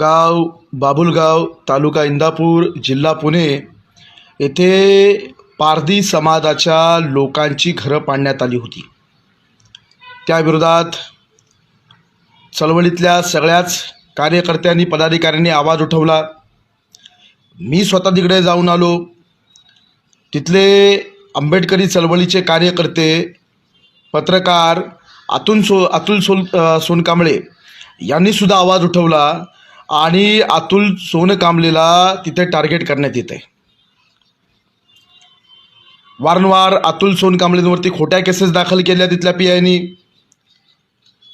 गाव बाबुलगाव तालुका इंदापूर जिल्हा पुणे येथे पारधी समाजाच्या लोकांची घरं पाडण्यात आली होती. त्याविरोधात चळवळीतल्या सगळ्याच कार्यकर्त्यांनी पदाधिकाऱ्यांनी आवाज उठवला. मी स्वतः तिकडे जाऊन आलो. तिथले आंबेडकरी चळवळीचे कार्यकर्ते पत्रकार अतुल सो अतुल सोन सोनकांबळे यांनीसुद्धा आवाज उठवला. आणि अतुल सोनकांबळेला तिथे टार्गेट करण्यात येत आहे वारंवार अतुल सोनकांबळेंवरती खोट्या केसेस दाखल केल्या तिथल्या पी आयनी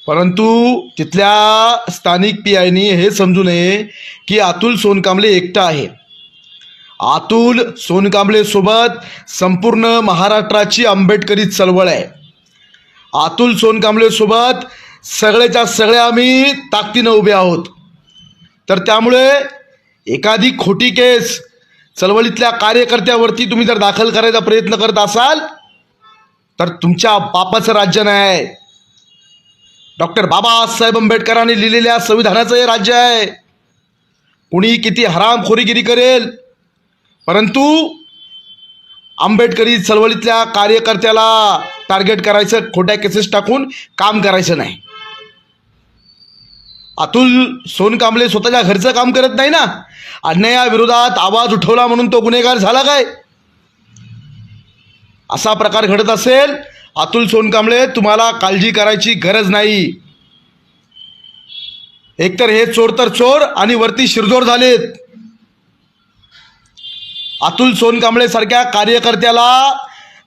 परंतु तिथल्या स्थानिक पी आयनी हे समजू नये की अतुल सोनकांबळे एकटा आहे. अतुल सोनकांबळेसोबत संपूर्ण महाराष्ट्राची आंबेडकरी चळवळ आहे. अतुल सोनकांबळेसोबत सगळ्याच्या सगळेच्या आम्ही ताकदीनं उभे आहोत. तर त्यामुळे एखादी खोटी केस चळवळीतल्या कार्यकर्त्यावरती तुम्ही जर दाखल करायचा प्रयत्न करत असाल तर तुमच्या बापाचं राज्य नाही. डॉक्टर बाबासाहेब आंबेडकरांनी लिहिलेल्या संविधानाचं हे राज्य आहे. कुणी किती हरामखोरीगिरी करेल परंतु आंबेडकरी चळवळीतल्या कार्यकर्त्याला टार्गेट करायचं खोट्या केसेस टाकून काम करायचं नाही. अतुल सोनकांबळे स्वतःच्या घरचं काम करत नाही ना? अन्यायाविरोधात आवाज उठवला म्हणून तो गुन्हेगार झाला काय? असा प्रकार घडत असेल अतुल सोनकांबळे तुम्हाला काळजी करायची गरज नाही. एकतर हे चोर तर चोर आणि वरती शिरजोर झालेत. अतुल सोनकांबळे सारख्या कार्यकर्त्याला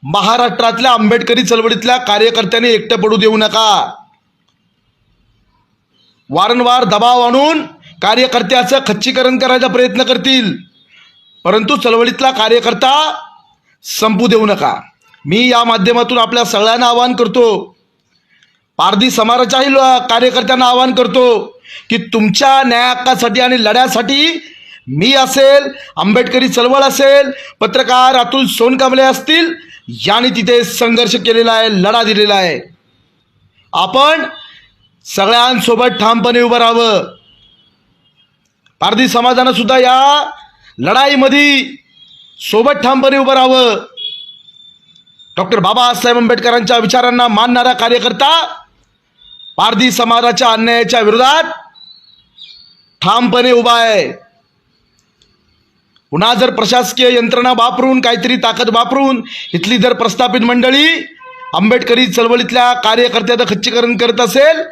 महाराष्ट्रातल्या आंबेडकरी चळवळीतल्या कार्यकर्त्यांनी एकटं पडू देऊ नका. वारंवार दबाव आणून कार्यकर्त्याचं खच्चीकरण करायचा प्रयत्न करतील. परंतु चळवळीतला कार्यकर्ता संपू देऊ नका. मी या माध्यमातून आपल्या सगळ्यांना आवाहन करतो. पारधी समाजाच्याही कार्यकर्त्यांना आवाहन करतो की तुमच्या न्यायहक्कासाठी आणि लढ्यासाठी मी असेल आंबेडकरी चळवळ असेल पत्रकार अतुल सोनकांबळे असतील यांनी तिथे संघर्ष केलेला आहे लढा दिलेला आहे. आपण सगळ्यांसोबत ठामपणे उभं राहावं. पारधी समाजानं सुद्धा या लढाईमध्ये सोबत ठामपणे उभं राहावं. डॉक्टर बाबासाहेब आंबेडकरांच्या विचारांना मानणारा कार्यकर्ता पारधी समाजाच्या अन्यायाच्या विरोधात ठामपणे उभा आहे. पुन्हा जर प्रशासकीय यंत्रणा वापरून काहीतरी ताकद वापरून इथली जर प्रस्थापित मंडळी आंबेडकरी चळवळीतल्या कार्यकर्त्याचं खच्चीकरण करत असेल